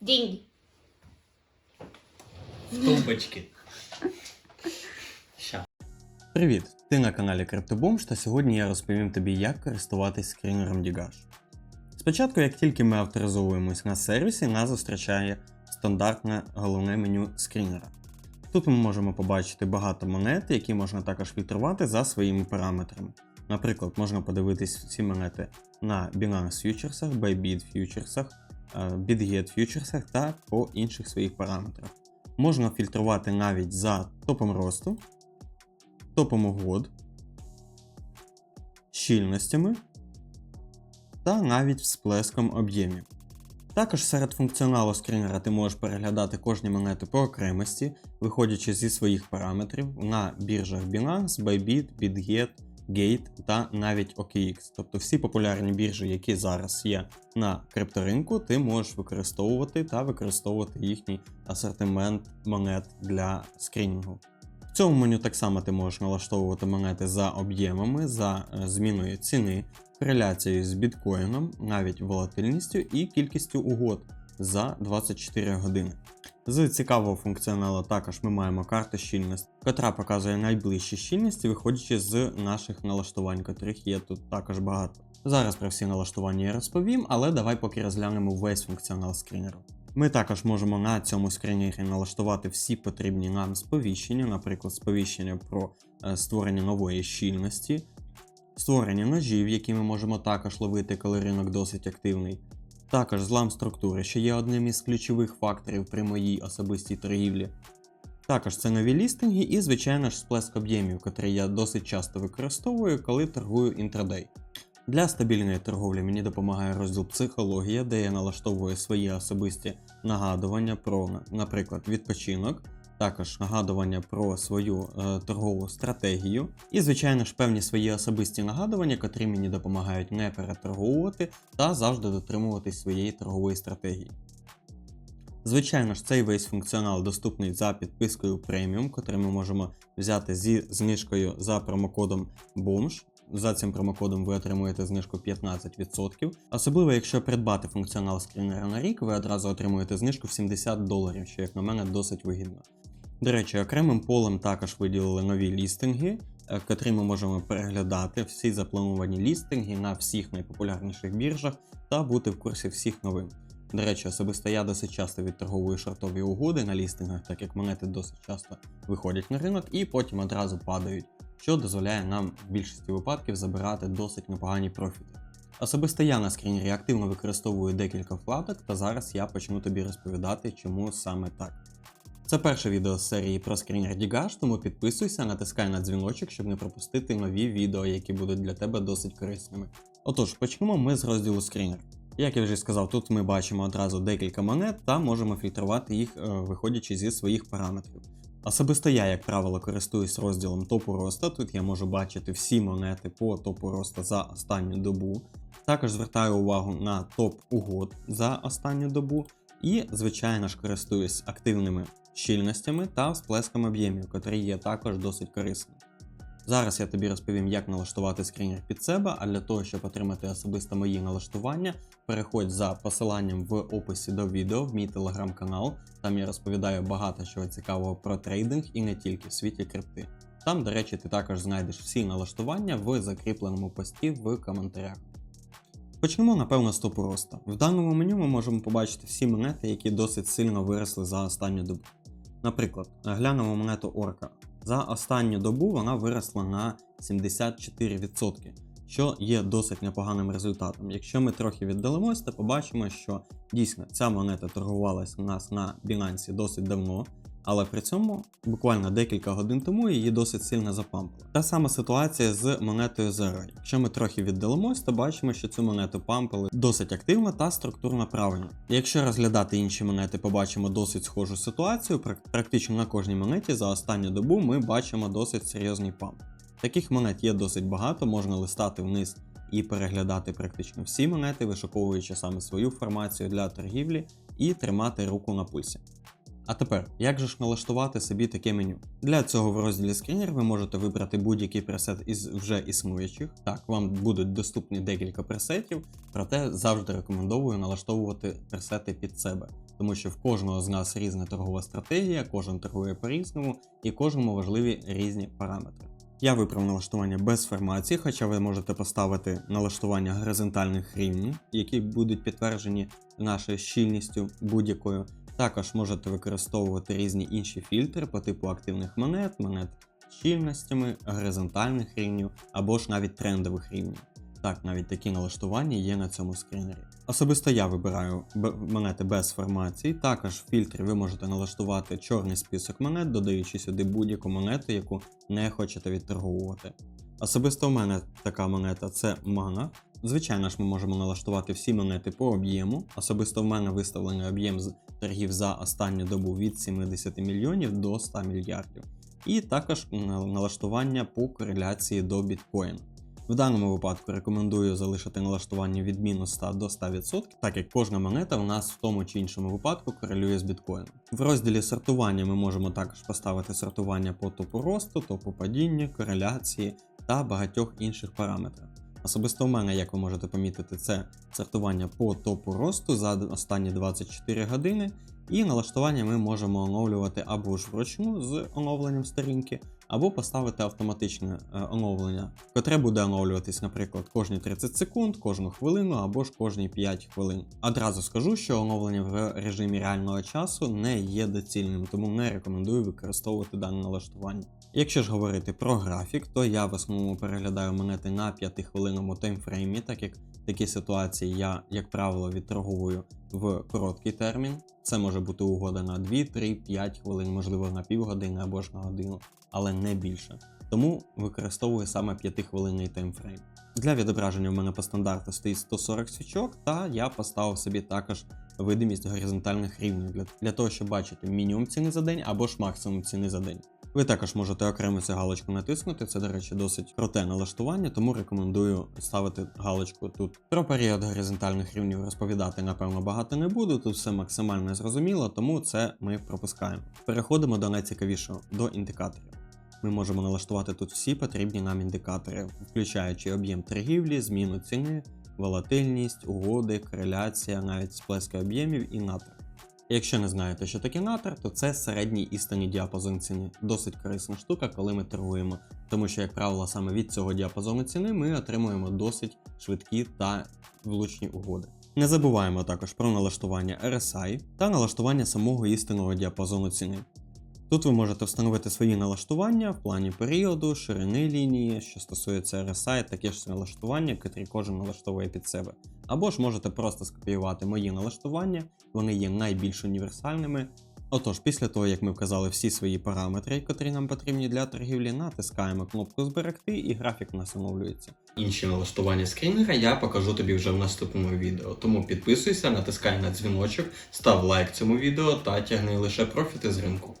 Деньги. В тумбочці. Ща. Привіт! Ти на каналі CryptoBoom та сьогодні я розповім тобі, як користуватись скрінером Digash. Спочатку, як тільки ми авторизовуємось на сервісі, нас зустрічає стандартне головне меню скрінера. Тут ми можемо побачити багато монет, які можна також фільтрувати за своїми параметрами. Наприклад, можна подивитись всі монети на Binance фьючерсах, Bybit фьючерсах, е, BitGet фьючерсах та по інших своїх параметрах. Можна фільтрувати навіть за топом росту, топом угод, щільностями та навіть всплеском об'ємів. Також серед функціоналу скрінера ти можеш переглядати кожні монети по окремості, виходячи зі своїх параметрів на біржах Binance, Bybit, BitGet, Gate та навіть OKX. Тобто всі популярні біржі, які зараз є на крипторинку, ти можеш використовувати та використовувати їхній асортимент монет для скрінінгу. В цьому меню так само ти можеш налаштовувати монети за об'ємами, за е, зміною ціни, кореляцією з біткоїном, навіть волатильністю і кількістю угод за 24 години. З цікавого функціоналу також ми маємо карту щільності, котра показує найближчі щільності, виходячи з наших налаштувань, котрих є тут також багато. Зараз про всі налаштування я розповім, але давай поки розглянемо весь функціонал скрінеру. Ми також можемо на цьому скрінері налаштувати всі потрібні нам сповіщення, наприклад, сповіщення про е, створення нової щільності, створення ножів, які ми можемо також ловити, коли ринок досить активний. Також злам структури, що є одним із ключових факторів при моїй особистій торгівлі. Також це нові лістинги і, звичайно ж, сплеск об'ємів, котрий я досить часто використовую, коли торгую інтрадей. Для стабільної торговлі мені допомагає розділ психологія, де я налаштовую свої особисті нагадування про, наприклад, відпочинок, також нагадування про свою е, торгову стратегію, і, звичайно ж, певні свої особисті нагадування, котрі мені допомагають не переторговувати та завжди дотримуватись своєї торгової стратегії. Звичайно ж, цей весь функціонал доступний за підпискою преміум, котрий ми можемо взяти зі знижкою за промокодом BOMSH. За цим промокодом ви отримуєте знижку 15%. Особливо, якщо придбати функціонал скрінера на рік, ви одразу отримуєте знижку в 70 доларів, що, як на мене, досить вигідно. До речі, окремим полем також виділили нові лістинги, е, котрі ми можемо переглядати всі заплановані лістинги на всіх найпопулярніших біржах та бути в курсі всіх новин. До речі, особисто я досить часто відторговую шортові угоди на лістингах, так як монети досить часто виходять на ринок і потім одразу падають, що дозволяє нам в більшості випадків забирати досить непогані профіти. Особисто я на скрінері активно використовую декілька вкладок, та зараз я почну тобі розповідати, чому саме так. Це перше відео з серії про скрінер Digash, тому підписуйся, натискай на дзвіночок, щоб не пропустити нові відео, які будуть для тебе досить корисними. Отож, почнемо ми з розділу скрінер. Як я вже сказав, тут ми бачимо одразу декілька монет та можемо фільтрувати їх, е, виходячи зі своїх параметрів. Особисто я, як правило, користуюсь розділом топу роста. Тут я можу бачити всі монети по топу роста за останню добу. Також звертаю увагу на топ угод за останню добу. І, звичайно ж, користуюсь активними щільностями та всплеском об'ємів, котрі є також досить корисними. Зараз я тобі розповім, як налаштувати скрінер під себе, а для того, щоб отримати особисто мої налаштування, переходь за посиланням в описі до відео в мій телеграм-канал. Там я розповідаю багато чого цікавого про трейдинг і не тільки в світі крипти. Там, до речі, ти також знайдеш всі налаштування в закріпленому пості в коментарях. Почнемо, напевно, з топу роста. В даному меню ми можемо побачити всі монети, які досить сильно виросли за останню добу. Наприклад, глянемо монету Орка. За останню добу вона виросла на 74%, що є досить непоганим результатом. Якщо ми трохи віддалимось, то побачимо, що дійсно ця монета торгувалась у нас на Binance досить давно, але при цьому буквально декілька годин тому її досить сильно запампили. Та сама ситуація з монетою Zero. Якщо ми трохи віддалимось, то бачимо, що цю монету пампили досить активно та структурно правильно. Якщо розглядати інші монети, побачимо досить схожу ситуацію. Практично на кожній монеті за останню добу ми бачимо досить серйозний памп. Таких монет є досить багато, можна листати вниз і переглядати практично всі монети, вишуковуючи саме свою формацію для торгівлі і тримати руку на пульсі. А тепер, як же ж налаштувати собі таке меню? Для цього в розділі скрінер ви можете вибрати будь-який пресет із вже існуючих. Так, вам будуть доступні декілька пресетів, проте завжди рекомендую налаштовувати пресети під себе, тому що в кожного з нас різна торгова стратегія, кожен торгує по-різному і кожному важливі різні параметри. Я вибрав налаштування без формації, хоча ви можете поставити налаштування горизонтальних рівнів, які будуть підтверджені нашою щільністю будь-якою. Також можете використовувати різні інші фільтри по типу активних монет, монет з щільностями, горизонтальних рівнів або ж навіть трендових рівнів. Так, навіть такі налаштування є на цьому скрінері. Особисто я вибираю монети без формації. Також в фільтрі ви можете налаштувати чорний список монет, додаючи сюди будь-яку монету, яку не хочете відторговувати. Особисто в мене така монета це мана. Звичайно ж, ми можемо налаштувати всі монети по об'єму. Особисто в мене виставлений об'єм з торгів за останню добу від 70 мільйонів до 100 мільярдів. І також налаштування по кореляції до біткоїна. В даному випадку рекомендую залишити налаштування від мінус 100 до 100%, так як кожна монета у нас в тому чи іншому випадку корелює з біткоїном. В розділі сортування ми можемо також поставити сортування по топу росту, топу падіння, кореляції та багатьох інших параметрах. Особисто у мене, як ви можете помітити, це сортування по топу росту за останні 24 години, і налаштування ми можемо оновлювати або ж вручну з оновленням сторінки, або поставити автоматичне е, оновлення, котре буде оновлюватись, наприклад, кожні 30 секунд, кожну хвилину або ж кожні 5 хвилин. Одразу скажу, що оновлення в режимі реального часу не є доцільним, тому не рекомендую використовувати дане налаштування. Якщо ж говорити про графік, то я в основному переглядаю монети на 5 хвилинному таймфреймі, так як в такій ситуації я, як правило, відторговую в короткий термін. Це може бути угода на 2, 3, 5 хвилин, можливо на півгодини або ж на годину, але не більше. Тому використовую саме 5-хвилинний таймфрейм. Для відображення в мене по стандарту стоїть 140 свічок, та я поставив собі також видимість горизонтальних рівнів для, того, щоб бачити мінімум ціни за день або ж максимум ціни за день. Ви також можете окремо цю галочку натиснути. Це, до речі, досить круте налаштування, тому рекомендую ставити галочку тут. Про період горизонтальних рівнів розповідати, напевно, багато не буду. Тут все максимально зрозуміло, тому це ми пропускаємо. Переходимо до найцікавішого до індикаторів. Ми можемо налаштувати тут всі потрібні нам індикатори, включаючи об'єм торгівлі, зміну ціни, волатильність, угоди, кореляція, навіть сплески об'ємів і натр. Якщо не знаєте, що таке натр, то це середній істинний діапазон ціни. Досить корисна штука, коли ми торгуємо, тому що, як правило, саме від цього діапазону ціни ми отримуємо досить швидкі та влучні угоди. Не забуваємо також про налаштування RSI та налаштування самого істинного діапазону ціни. Тут ви можете встановити свої налаштування в плані періоду, ширини лінії, що стосується RSI, таке ж налаштування, котрі кожен налаштовує під себе. Або ж можете просто скопіювати мої налаштування, вони є найбільш універсальними. Отож, після того, як ми вказали всі свої параметри, котрі нам потрібні для торгівлі, натискаємо кнопку Зберегти і графік нас оновлюється. Інші налаштування скрінера я покажу тобі вже в наступному відео. Тому підписуйся, натискай на дзвіночок, став лайк цьому відео та тягни лише профіти з ринку.